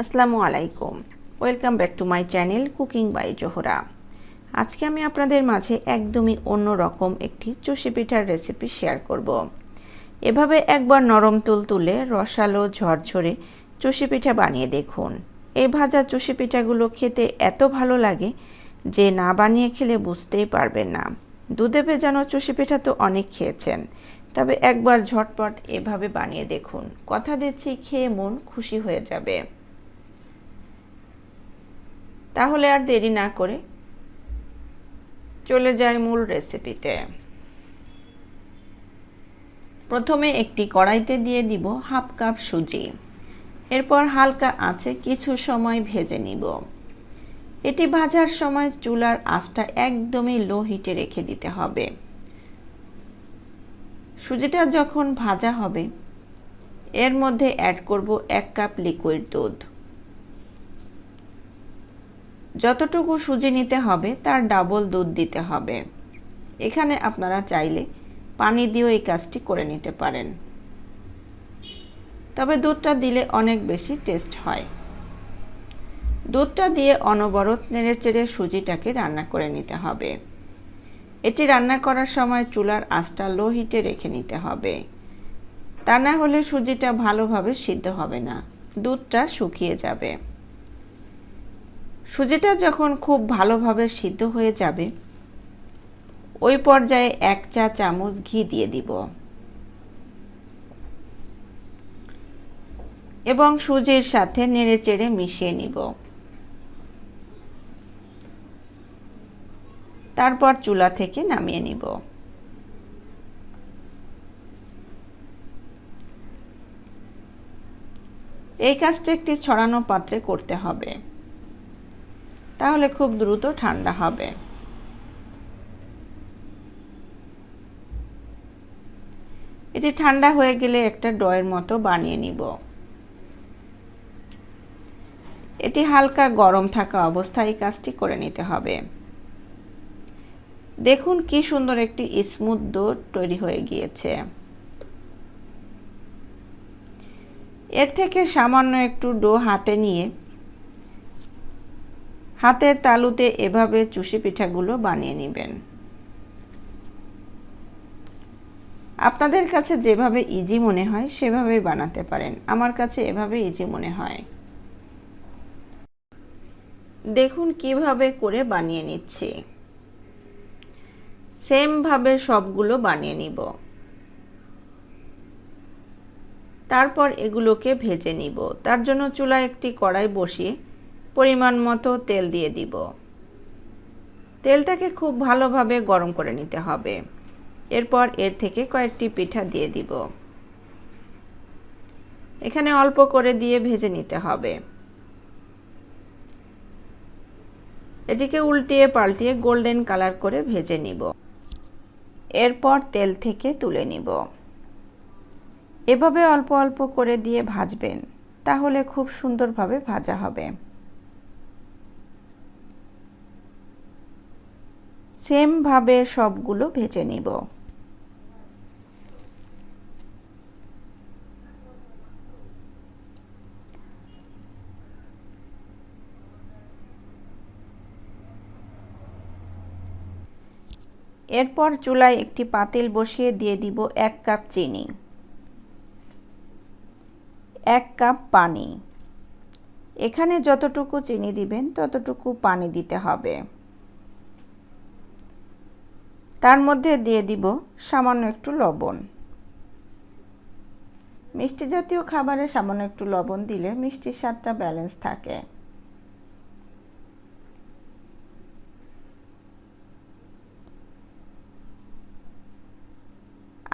আসসালামু আলাইকুম। Welcome back to my channel cooking by Zohra আজকে আমি আপনাদের মাঝে একদমই অন্য রকম একটি চষি পিঠার রেসিপি শেয়ার করব। এভাবে একবার নরম তুল তুলে রসালো, ঝরঝরে চষি পিঠা বানিয়ে দেখুন। এই ভাজা চষি পিঠাগুলো খেতে এত ভালো লাগে যে না বানিয়ে খেলে বুঝতেই পারবেন না। দুধে ভেজানো চষি পিঠা তো অনেক খেয়েছেন। তবে একবার ঝটপট এভাবে বানিয়ে দেখুন। কথা দিচ্ছি, খেয়ে মন খুশি হয়ে যাবে। তাহলে আর দেরি না করে চলে যাই মূল রেসিপিতে প্রথমে একটি কড়াইতে দিয়ে দিব হাফ কাপ সুজি। এরপর হালকা আঁচে কিছু সময় ভেজে নিব। এটি ভাজার সময় চুলার আঁচটা একদমই লো হিটে রেখে দিতে হবে। সুজিটা যখন ভাজা হবে, এর মধ্যে অ্যাড করব এক কাপ লিকুইড দুধ। যতটুকু সুজি নিতে হবে, তার ডাবল দুধ দিতে হবে। এখানে আপনারা চাইলে পানি দিয়েও এই কাজটি করে নিতে পারেন। তবে দুধটা দিলে অনেক বেশি টেস্ট হয়। দুধটা দিয়ে অনবরত নেড়ে চেড়ে সুজিটাকে রান্না করে নিতে হবে। এটি রান্না করার সময় চুলার আঁচটা লো হিটে রেখে নিতে হবে। তা না হলে সুজিটা ভালোভাবে সিদ্ধ হবে না। দুধটা শুকিয়ে যাবে। সুজিটা যখন খুব ভালোভাবে সিদ্ধ হয়ে যাবে, ওই পর্যায়ে এক চা চামচ ঘি দিয়ে দিব। এবং সুজির সাথে নেড়ে চেড়ে মিশিয়ে নিব। তারপর চুলা থেকে নামিয়ে নিব। এই কাজটা একটি ছড়ানো পাত্রে করতে হবে। তাহলে খুব দ্রুত ঠান্ডা হবে। এটি ঠান্ডা হয়ে গেলে একটা ডয়ের মতো বানিয়ে নিব। এটি হালকা গরম থাকা অবস্থায় এই কাজটি করে নিতে হবে। দেখুন কি সুন্দর একটি স্মুথ ডো তৈরি হয়ে গিয়েছে। এর থেকে সামান্য একটু ডো হাতে নিয়ে হাতের তালুতে এভাবে চুষি পিঠাগুলো বানিয়ে নেবেন। আপনাদের কাছে যেভাবে ইজি মনে হয়, সেভাবেই বানাতে পারেন। আমার কাছে এভাবে ইজি মনে হয়। দেখুন কীভাবে করে বানিয়ে নিচ্ছি। সেমভাবে সবগুলো বানিয়ে নিব। তারপর এগুলোকে ভেজে নিব। তার জন্য চুলায় একটি কড়াই বসিয়ে পরিমাণ মতো তেল দিয়ে দিব। তেলটাকে খুব ভালোভাবে গরম করে নিতে হবে। এরপর এর থেকে কয়েকটি পিঠা দিয়ে দিব। এখানে অল্প করে দিয়ে ভেজে নিতে হবে। এটিকে উল্টিয়ে পাল্টিয়ে গোল্ডেন কালার করে ভেজে নিব। এরপর তেল থেকে তুলে নিব। এভাবে অল্প অল্প করে দিয়ে ভাজবেন, তাহলে খুব সুন্দরভাবে ভাজা হবে। সেমভাবে সবগুলো ভেজে নিব। এরপর চুলায় একটি পাতিল বসিয়ে দিয়ে দিব এক কাপ চিনি, এক কাপ পানি। এখানে যতটুকু চিনি দিবেন, ততটুকু পানি দিতে হবে। তার মধ্যে দিয়ে দিব সামান্য একটু লবণ। মিষ্টি জাতীয় খাবারে সামান্য একটু লবণ দিলে মিষ্টির স্বাদটা ব্যালেন্স থাকে।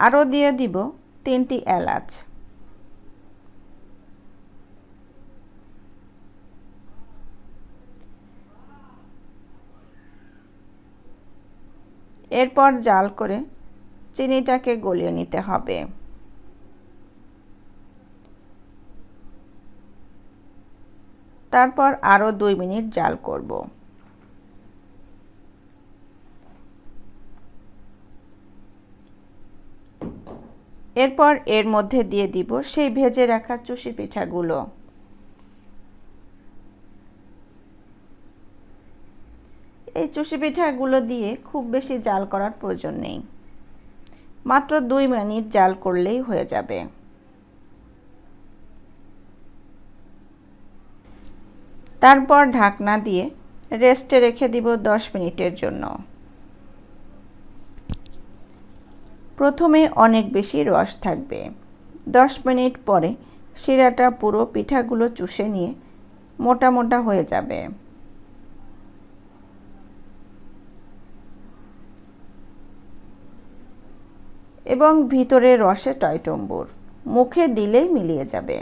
আরও দিয়ে দিব তিনটি এলাচ। এরপর জাল করে চিনিটাকে গলিয়ে নিতে হবে। তারপর আরও দুই মিনিট জাল করব। এরপর এর মধ্যে দিয়ে দিব সেই ভেজে রাখা চুষি পিঠাগুলো। এই চষি পিঠাগুলো দিয়ে খুব বেশি জাল করার প্রয়োজন নেই। মাত্র দুই মিনিট জাল করলেই হয়ে যাবে। তারপর ঢাকনা দিয়ে রেস্টে রেখে দিব দশ মিনিটের জন্য। প্রথমে অনেক বেশি রস থাকবে। দশ মিনিট পরে শিরাটা পুরো পিঠাগুলো চুষে নিয়ে মোটা মোটা হয়ে যাবে। এবং ভিতরে রসে টয়টম্বুর। মুখে দিলেই মিলিয়ে যাবে।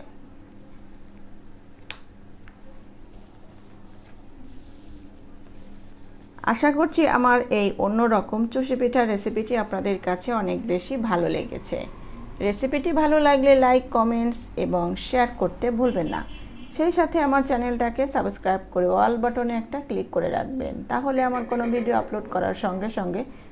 আশা করছি আমার এই অন্য রকম চষি পিঠার রেসিপিটি আপনাদের কাছে অনেক বেশি ভালো লেগেছে। রেসিপিটি ভালো লাগলে লাইক, কমেন্টস এবং শেয়ার করতে ভুলবেন না। সেই সাথে আমার চ্যানেলটাকে সাবস্ক্রাইব করে অল বাটনে একটা ক্লিক করে রাখবেন। তাহলে আমার কোনো ভিডিও আপলোড করার সঙ্গে সঙ্গে